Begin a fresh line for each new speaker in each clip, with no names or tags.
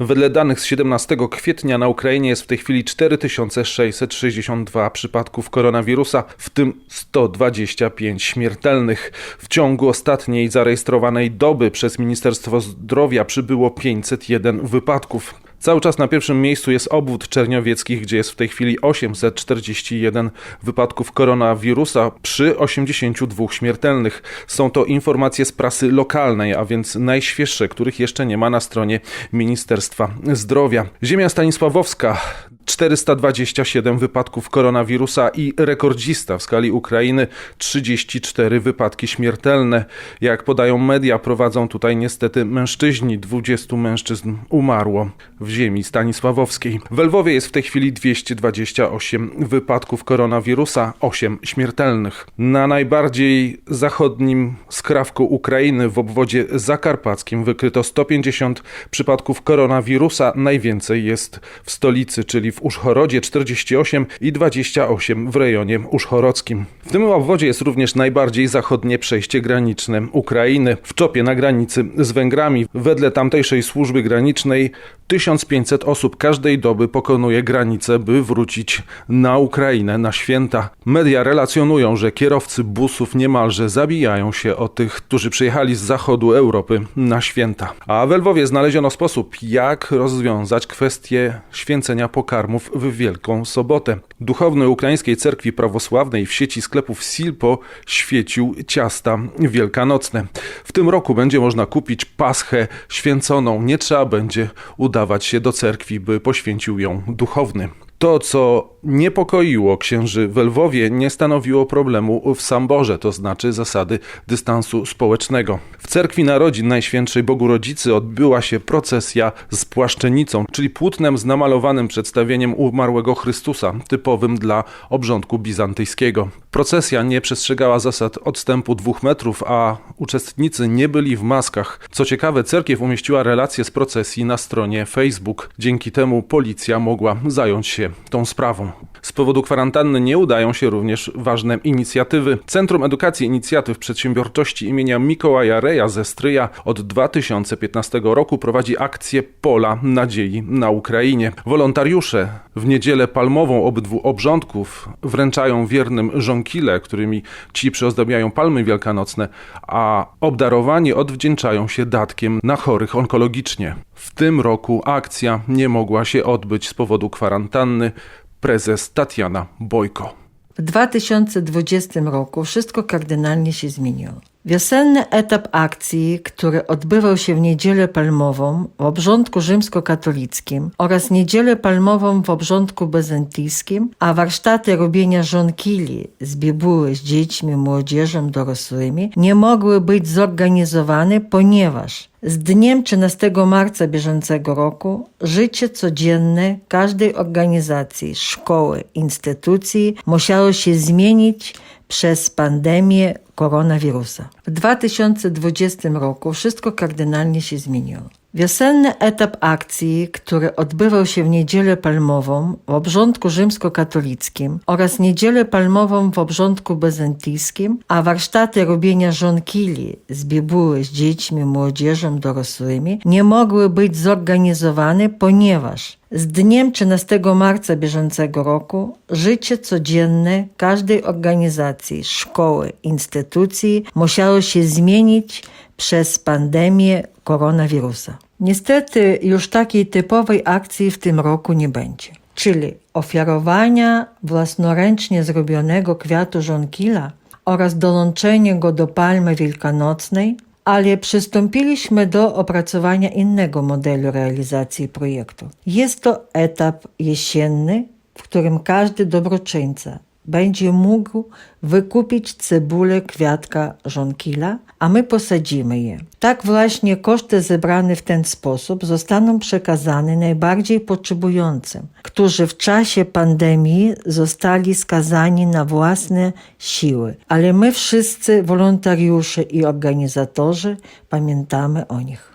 Wedle danych z 17 kwietnia na Ukrainie jest w tej chwili 4662 przypadków koronawirusa, w tym 125 śmiertelnych. W ciągu ostatniej zarejestrowanej doby przez Ministerstwo Zdrowia przybyło 501 wypadków. Cały czas na pierwszym miejscu jest obwód czerniowiecki, gdzie jest w tej chwili 841 wypadków koronawirusa przy 82 śmiertelnych. Są to informacje z prasy lokalnej, a więc najświeższe, których jeszcze nie ma na stronie Ministerstwa Zdrowia. Ziemia Stanisławowska 427 wypadków koronawirusa i rekordzista w skali Ukrainy 34 wypadki śmiertelne. Jak podają media, prowadzą tutaj niestety mężczyźni. 20 mężczyzn umarło w ziemi stanisławowskiej. W Lwowie jest w tej chwili 228 wypadków koronawirusa, 8 śmiertelnych. Na najbardziej zachodnim skrawku Ukrainy w obwodzie zakarpackim wykryto 150 przypadków koronawirusa. Najwięcej jest w stolicy, czyli w Uszchorodzie 48 i 28 w rejonie uszchorodzkim. W tym obwodzie jest również najbardziej zachodnie przejście graniczne Ukrainy. W Czopie na granicy z Węgrami wedle tamtejszej służby granicznej 1500 osób każdej doby pokonuje granicę, by wrócić na Ukrainę na święta. Media relacjonują, że kierowcy busów niemalże zabijają się o tych, którzy przyjechali z zachodu Europy na święta. A w Lwowie znaleziono sposób, jak rozwiązać kwestię święcenia pokarmów w Wielką Sobotę. Duchowny Ukraińskiej Cerkwi Prawosławnej w sieci sklepów Silpo świecił ciasta wielkanocne. W tym roku będzie można kupić paschę święconą. Nie trzeba będzie udawać się do cerkwi, by poświęcił ją duchowny. To, co niepokoiło księży w Lwowie, nie stanowiło problemu w Samborze, to znaczy zasady dystansu społecznego. W cerkwi Narodzin Najświętszej Bogu Rodzicy odbyła się procesja z płaszczenicą, czyli płótnem z namalowanym przedstawieniem umarłego Chrystusa, typowym dla obrządku bizantyjskiego. Procesja nie przestrzegała zasad odstępu dwóch metrów, a uczestnicy nie byli w maskach. Co ciekawe, cerkiew umieściła relację z procesji na stronie Facebook. Dzięki temu policja mogła zająć się tą sprawą. Z powodu kwarantanny nie udają się również ważne inicjatywy. Centrum Edukacji Inicjatyw Przedsiębiorczości imienia Mikołaja Reja ze Stryja od 2015 roku prowadzi akcję Pola Nadziei na Ukrainie. Wolontariusze w niedzielę palmową obydwu obrządków wręczają wiernym żonkile, którymi ci przyozdabiają palmy wielkanocne, a obdarowani odwdzięczają się datkiem na chorych onkologicznie. W tym roku akcja nie mogła się odbyć z powodu kwarantanny. Prezes Tatiana Bojko.
W 2020 roku wszystko kardynalnie się zmieniło. Wiosenny etap akcji, który odbywał się w Niedzielę Palmową w obrządku rzymskokatolickim oraz Niedzielę Palmową w obrządku bezantyjskim, a warsztaty robienia żonkili z bibuły z dziećmi, młodzieżą, dorosłymi nie mogły być zorganizowane, ponieważ z dniem 13 marca bieżącego roku życie codzienne każdej organizacji, szkoły, instytucji musiało się zmienić przez pandemię koronawirusa. W 2020 roku wszystko kardynalnie się zmieniło. Wiosenny etap akcji, który odbywał się w Niedzielę Palmową w obrządku rzymskokatolickim oraz Niedzielę Palmową w obrządku bezantyjskim, a warsztaty robienia żonkili z bibuły z dziećmi, młodzieżą, dorosłymi nie mogły być zorganizowane, ponieważ z dniem 13 marca bieżącego roku życie codzienne każdej organizacji, szkoły, instytucji musiało się zmienić przez pandemię koronawirusa. Niestety już takiej typowej akcji w tym roku nie będzie. Czyli ofiarowania własnoręcznie zrobionego kwiatu żonkila oraz dołączenie go do palmy wielkanocnej, ale przystąpiliśmy do opracowania innego modelu realizacji projektu. Jest to etap jesienny, w którym każdy dobroczyńca będzie mógł wykupić cebulę kwiatka żonkila, a my posadzimy je. Tak właśnie koszty zebrane w ten sposób zostaną przekazane najbardziej potrzebującym, którzy w czasie pandemii zostali skazani na własne siły. Ale my wszyscy, wolontariusze i organizatorzy, pamiętamy o nich.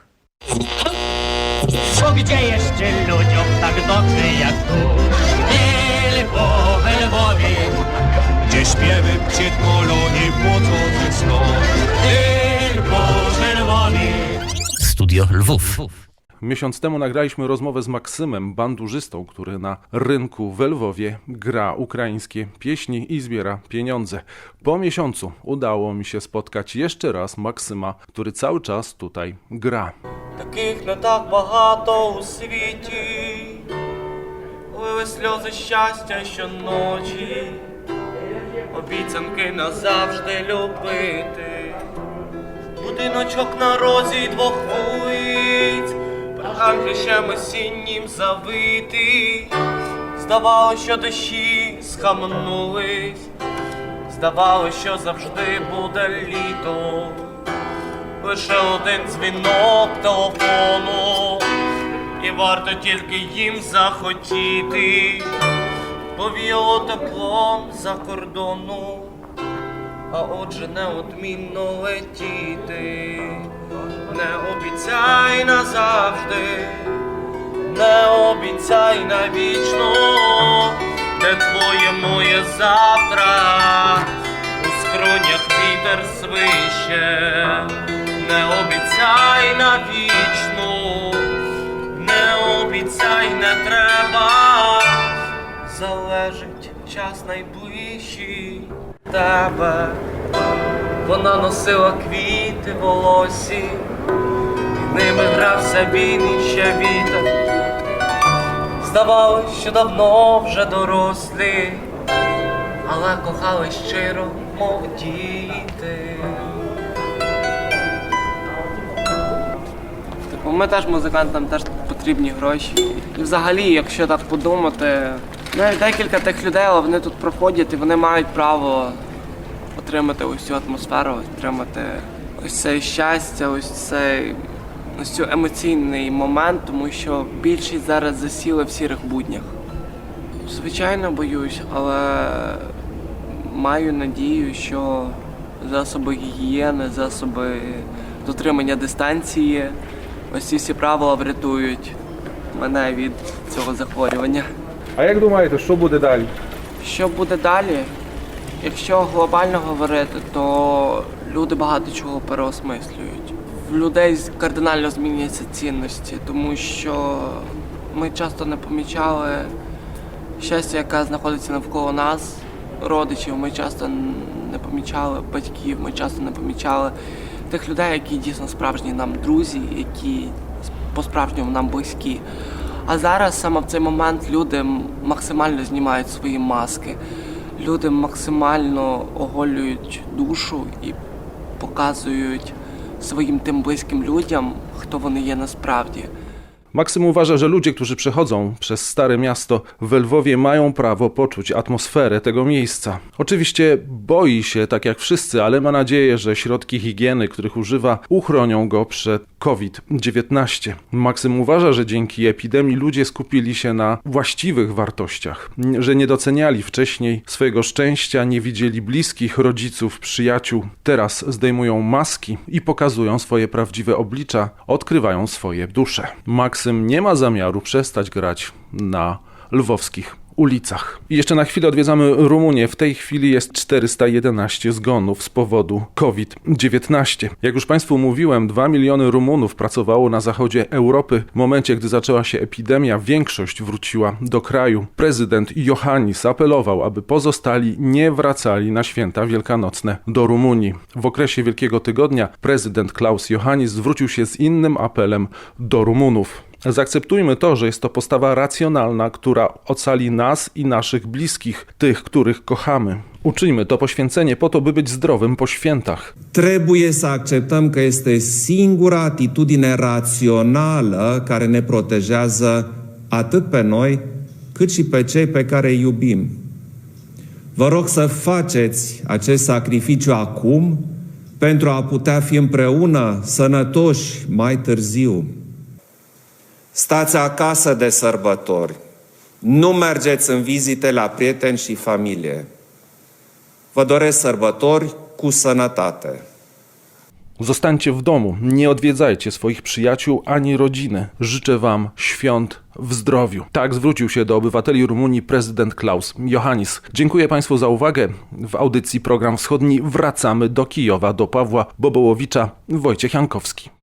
Bo gdzie jeszcze ludziom tak dobrze jak tu? gdzie śpiewy przedkoloni płocą ze snu. Tylko we Lwowie.
Studio Lwów.
Miesiąc temu nagraliśmy rozmowę z Maksymem, bandurzystą, który na rynku w Lwowie gra ukraińskie pieśni i zbiera pieniądze. Po miesiącu udało mi się spotkać jeszcze raz Maksyma, który cały czas tutaj gra.
Таких не так багато у світі, лили сльози щастя щоночі, Обіцянки назавжди любити, будиночок на розі двох вулиць, приханкрищем осіннім завитий, здавалося, що дощі схаменулись, здавалося, що завжди буде літо. Лише один дзвінок телефону, і варто тільки їм захотіти, повіяло теплом за кордону, а отже неодмінно летіти. Не обіцяй назавжди, не обіцяй навічно, де твоє моє завтра, у скронях вітер свище, не обіцяй навічно, час найближчий тебе. Вона носила квіти волосі, ними грався він і ще вітер. Здавалось, що давно вже дорослі, але кохали щиро, мов діти. Типу, ми теж музикантам теж потрібні гроші. І взагалі, якщо так подумати, навіть декілька тих людей, але вони тут проходять і вони мають право отримати ось цю атмосферу, отримати ось це щастя, ось цей ось цю емоційний момент, тому що більшість зараз засіли в сірих буднях. Звичайно, боюсь, але маю надію, що засоби гігієни, засоби дотримання дистанції, ось ці всі правила врятують мене від цього захворювання.
А як думаєте, що буде далі?
Що буде далі? Якщо глобально говорити, то люди багато чого переосмислюють. В людей кардинально змінюються цінності, тому що ми часто не помічали щастя, яке знаходиться навколо нас, родичів. Ми часто не помічали батьків, ми часто не помічали тих людей, які дійсно справжні нам друзі, які по-справжньому нам близькі. А зараз саме в цей момент люди максимально знімають свої маски. Люди максимально оголюють душу і показують своїм тим близьким людям, хто вони є насправді.
Maksym uważa, że ludzie, którzy przechodzą przez Stare Miasto w Lwowie mają prawo poczuć atmosferę tego miejsca. Oczywiście boi się, tak jak wszyscy, ale ma nadzieję, że środki higieny, których używa, uchronią go przed COVID-19. Maksym uważa, że dzięki epidemii ludzie skupili się na właściwych wartościach, że nie doceniali wcześniej swojego szczęścia, nie widzieli bliskich, rodziców, przyjaciół. Teraz zdejmują maski i pokazują swoje prawdziwe oblicza, odkrywają swoje dusze. Maksym nie ma zamiaru przestać grać na lwowskich ulicach. I jeszcze na chwilę odwiedzamy Rumunię. W tej chwili jest 411 zgonów z powodu COVID-19. Jak już Państwu mówiłem, 2 miliony Rumunów pracowało na zachodzie Europy. W momencie, gdy zaczęła się epidemia, większość wróciła do kraju. Prezydent Johannis apelował, aby pozostali nie wracali na święta wielkanocne do Rumunii. W okresie Wielkiego Tygodnia prezydent Klaus Johannis zwrócił się z innym apelem do Rumunów. Zaakceptujmy to, że jest to postawa racjonalna, która ocali nas i naszych bliskich, tych, których kochamy. Uczyńmy to poświęcenie po to, by być zdrowym po świętach.
Trebuie să acceptăm că este singura atitudine rațională care ne protejează atât pe noi, cât și pe cei pe care îi iubim. Vă rog să faceți acest sacrificiu acum pentru a putea fi împreună sănătoși mai târziu. Stați acasă de sărbători. Nu mergeți în vizite la prieteni și familie. Vă doresc sărbători cu sănătate.
Zostańcie w domu, nie odwiedzajcie swoich przyjaciół ani rodziny. Życzę Wam świąt w zdrowiu. Tak zwrócił się do obywateli Rumunii prezydent Klaus Johannis. Dziękuję Państwu za uwagę. W audycji Program Wschodni wracamy do Kijowa, do Pawła Bobołowicza, Wojciech Jankowski.